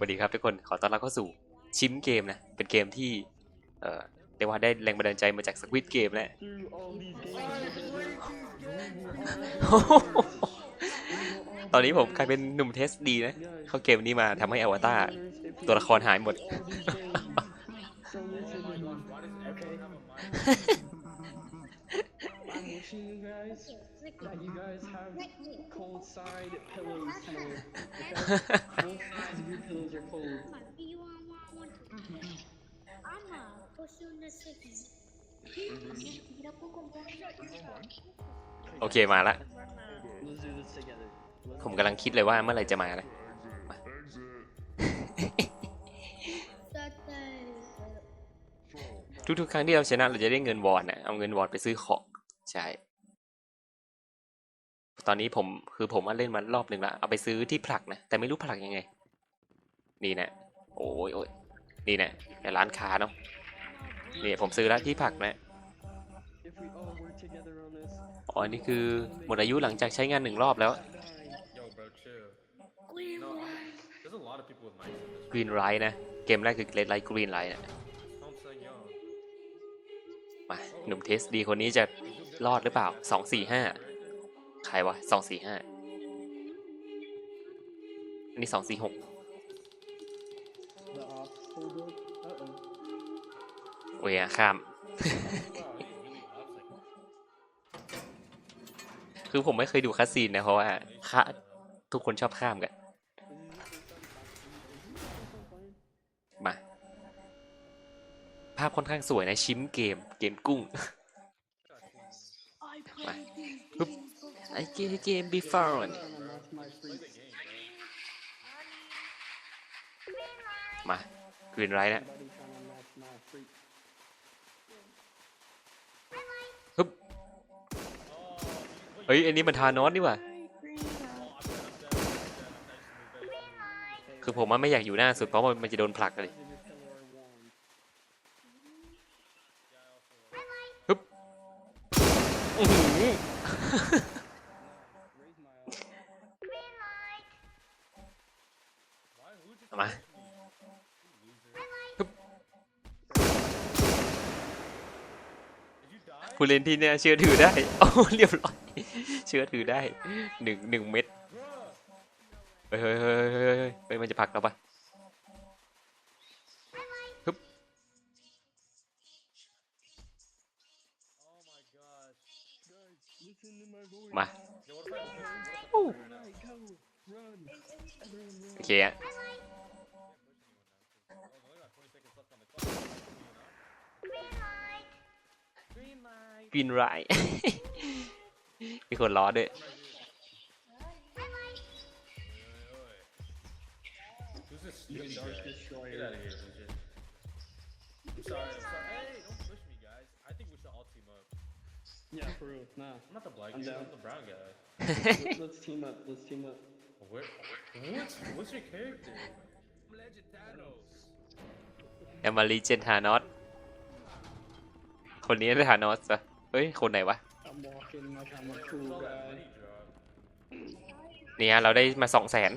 สวัสดีครับทุกคนขอต้อนรับเข้าสู่ชิมเกมนะ เป็นเกมที่ เอ่อเรียกว่าได้แรงบันดาลใจมาจากสควิตเกมแหละตอนนี้ผมกลายเป็นหนุ่มเทสดีนะ เข้าเกมนี้มาทำให้อวตารตัวละครหายหมด wishing you guys that you guys have cold side pillows tonight. Okay? Both sides of your pillows are cold. Ama, fosse um daqui. Vira pouco bom. โอเคมาละ Let's do this together. Let's ผมกำลังคิดเลยว่าเมื่อไหร่จะมานะ ทุกๆครั้งที่เราชนะเราจะได้เงินวอนนะเอาเงินวอนไปซื้อของ ใช่ ตอนนี้ผมคือผมมาเล่นมารอบหนึ่งละเอาไปซื้อที่ผลักนะ แต่ไม่รู้ผลักยังไง นี่นะโอ้ยโอ้ยนี่นะในร้านค้าเนาะนี่ผมซื้อแล้วที่ผลักนะอ๋อนนี้คือหมดอายุหลังจากใช้งานหนึ่งรอบแล้ว die. Yo, bro, chill. No, there's a lot of people with mics in this. Green Light นะ เกมแรกคือ Red Light Green Light นะมาหนุ่มเทสดีคนนี้จะรอดหรือเปล่าสองสี่ห้า ใครวะสองสี่ห้าอันนี้สองสี่หก The ops hold up. Uh-oh. เวียข้าม คือผมไม่เคยดูคัสซีนนะ เพราะว่าค่าทุกคนชอบข้ามกัน มา ภาพค่อนข้างสวยนะ ชิมเกม เกมกุ้ง มาปึ๊บ ไอเกมเกม before Trying to match my freaks. มากรีนไรนะ Buddy trying to match my freaks. ฮึบเฮ้ย อันนี้มันทานอสนี่หว่าคือผมว่าไม่อยากอยู่หน้าสุดเพราะมันมันจะโดนผลักเลย Of your pillow are warm. ฮึบอื้อหือ Raise my arm. มาฮึบผู้เล่นที่เนี่ยเชื่อถือได้โอ้เรียบร้อย เชื่อถือได้หนึ่งหนึ่งเม็ดเฮ้ยเฮ้ยเฮ้ยเฮ้ยเฮ้ยเฮ้ยมันจะผลักเราปะฮึบ Listen to my voice. มา Right, go. Run. Everyone run. โอเคอะ กรีนไร มีคนล้อด้วย Who's this stupid Dark guy? Get Destroyer. out of here, legit. I'm sorry, I'm sorry. Hey, don't push me, guys. I think we should all team up. Yeah, for real. Nah. I'm not the black I'm dude, down. I'm the brown guy. Let- Let's team up. Let's team up. What? What? What's your character? I'm Legend Thanos. แอมมารีเจนทานอส คนนี้ได้ฐานอสอะเฮ้ย คนไหนวะ เนี่ยเราได้มาสองแสน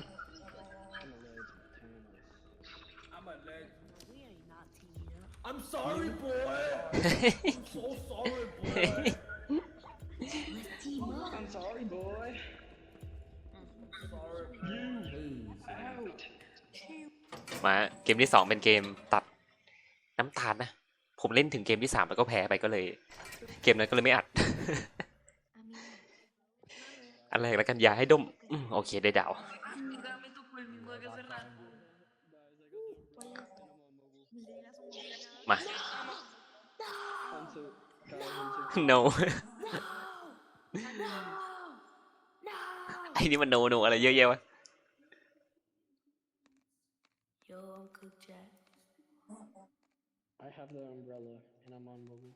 มาเกมที่สองเป็นเกมตัดน้ำตาลนะ ผมเล่นถึงเกมที่สามแล้วก็แพ้ไปก็เลย เกมนั้นก็เลยไม่อัดอันแรกแล้วกันอย่าให้ดมอืมโอเคได้ดาว มา Hunter. Guy Hunter. no ไอ้นี่มันโนโนอะไรเยอะแยะวะ Yo, Uncle Jack. I have the umbrella and I'm on mobile.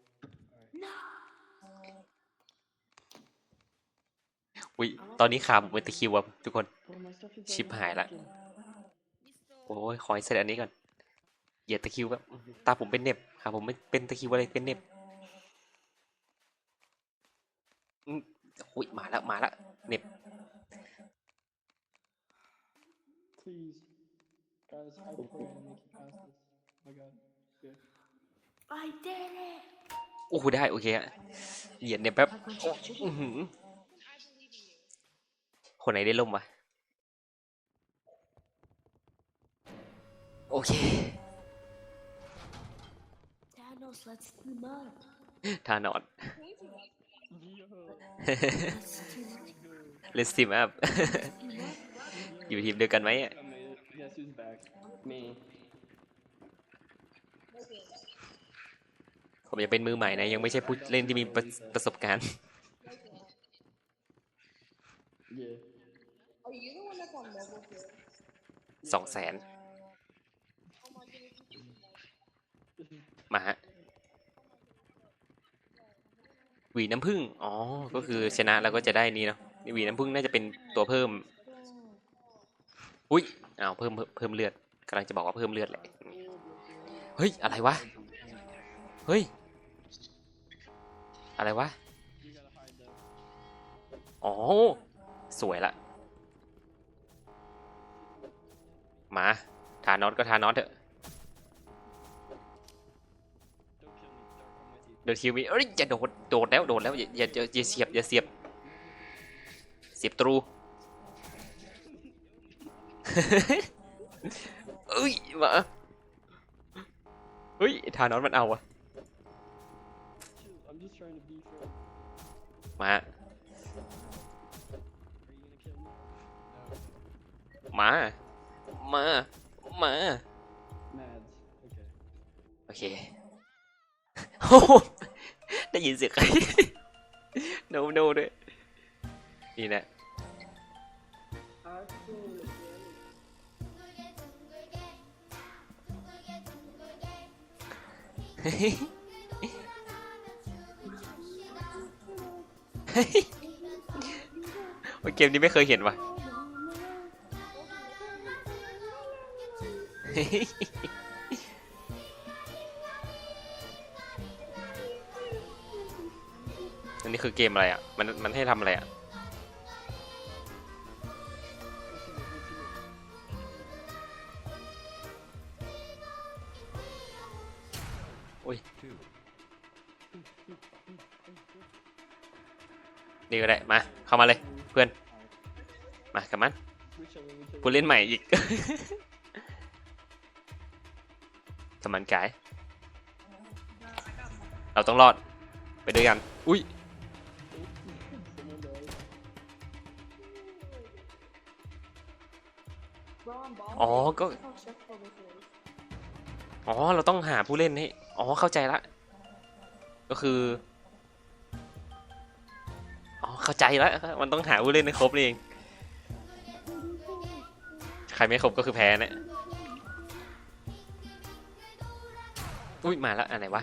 อุ้ยตอนนี้ขาผมเป็นตะคริวอะทุกคน Bro, my stuff is Chip already hại lại. broken. โอ้ยขอให้เสร็จอันนี้ก่อนเหยียดตะคริวแบบตาผมเป็นเหน็บขาผมไม่เป็นตะคริวอะไรเป็นเหน็บอืมอุ้ยมาแล้วมาแล้วเหน็บ Please. Guys, I pray I make it past this. Oh my god. Good. I did it โอ้โหได้ โอเคฮะเหยียดเนี่ยแป๊บโอ้อื้อหือคนไหนได้ล่มวะโอเค Thanos let's team up ทานอน Yo. let's team Let's team up team up อยู่ทีมเดียวกันไหมอะ I made it. Guess who's back? Me. ผมยังเป็นมือใหม่นะ ยังไม่ใช่ผู้เล่นที่มีประประสบการณ์ Yeah. Are you the one that's on mobile too? สองแสน Oh my goodness. มาฮะหวีน้ำผึ้งอ๋อ ก็คือชนะแล้วก็จะได้นี่เนาะนี่หวีน้ำผึ้งน่าจะเป็นตัวเพิ่ม อุ้ยอ้าวเพิ่มเพิ่มเพิ่มเลือดกำลังจะบอกว่าเพิ่มเลือดแหละ เฮ้ย อะไรวะ เฮ้ย อะไรวะ อ๋อ สวยละ มาทานอสก็ทานอสเถอะเดินคิวมีเอ้ยอย่าโดด โดดแล้ว โดดแล้วอย่าอย่า อย่าอย่าเสียบ อย่าเสียบ เสียบตรู เอ้ยมาเฮ้ย ทานอสมันเอาอะ มา Are you gonna kill me? มามา มา Mads. Okay. โอเคโอ้โหได้ยินเสียงใคร no no ด้วย นี่นะโอ้ เกมนี้ไม่เคยเห็นว่ะอันนี้คือเกมอะไรอะ มันมันให้ทำอะไรอะ ก็ได้มาเข้ามาเลยเพื่อนมากับมัน We chilling, we chilling. ผู้เล่นใหม่อีกกับมันกาย เราต้องรอดไปด้วยกันอุ้ย Someone died. อ๋อก็อ๋อ เราต้องหาผู้เล่นให้ อ๋อ เข้าใจละ ก็คืออ๋อ เข้าใจและมันต้องหาผู้เล่นให้ครบนี่เอง ใครไม่ครบก็คือแพ้นะอุ้ยมาแล้วอันไหนวะ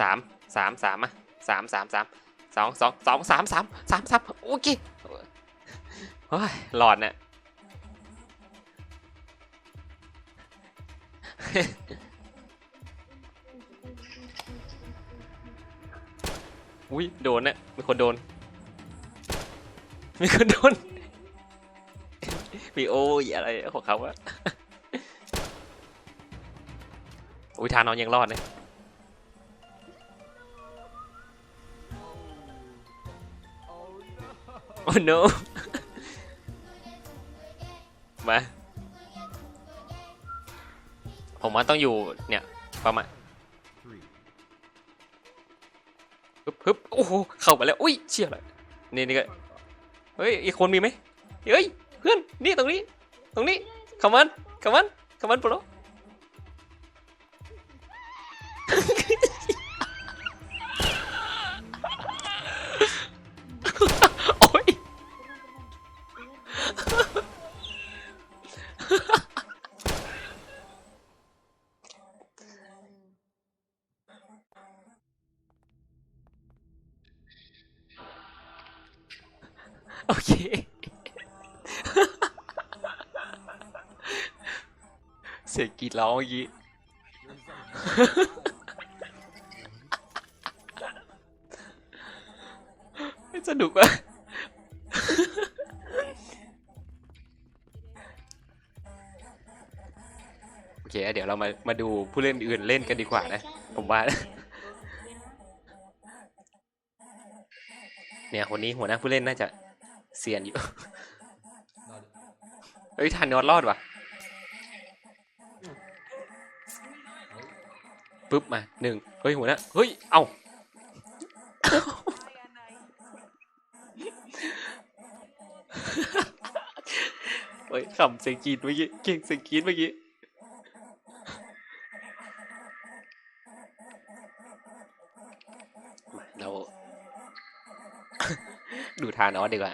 สามสามสามอะสามสามสามสองสองสองสามสามสามสามโอเคโอ้ยหลอดเนี่ยอุ้ยโดนเนี่ยมีคนโดน มีคนโดนมีโอ้ยอะไรของเขาอะอุ้ยทานอนยังรอดเลยโอ้ no มาผมว่าต้องอยู่เนี่ยประมาณฮึบฮึบโอ้โหเข้ามาแล้ว อุ้ยเชี่ยเลยนี่นี่ก็ เฮ้ยอีกคนมีไหมเฮ้ยเพื่อนนี่ตรงนี้ ตรงนี้คำมันคำมันคำมันโปรโเสียงกรีดร้องเมื่อกี้สนุกว่ะโอเค เดี๋ยวเรามา มาดูผู้เล่นอื่นเล่นกันดีกว่านะ ผมว่า เนี่ยคนนี้หัวหน้าผู้เล่นน่าจะเซียนอยู่ เฮ้ยทันนอดรอดว่ะ ปุ๊บมาหนึ่งเฮ้ยหัวหน้าเฮ้ยเอาเฮ้ยขำเสียงกรีดเมื่อกี้เก่งเสียงกรีดเมื่อกี้เราดูทานอสดีกว่า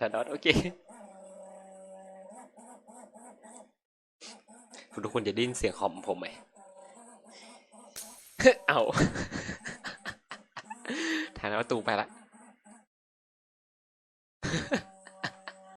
ทานอสโอเคทุกคนจะได้นเสียงคอมผมไหมเอาทานอสตูไปละ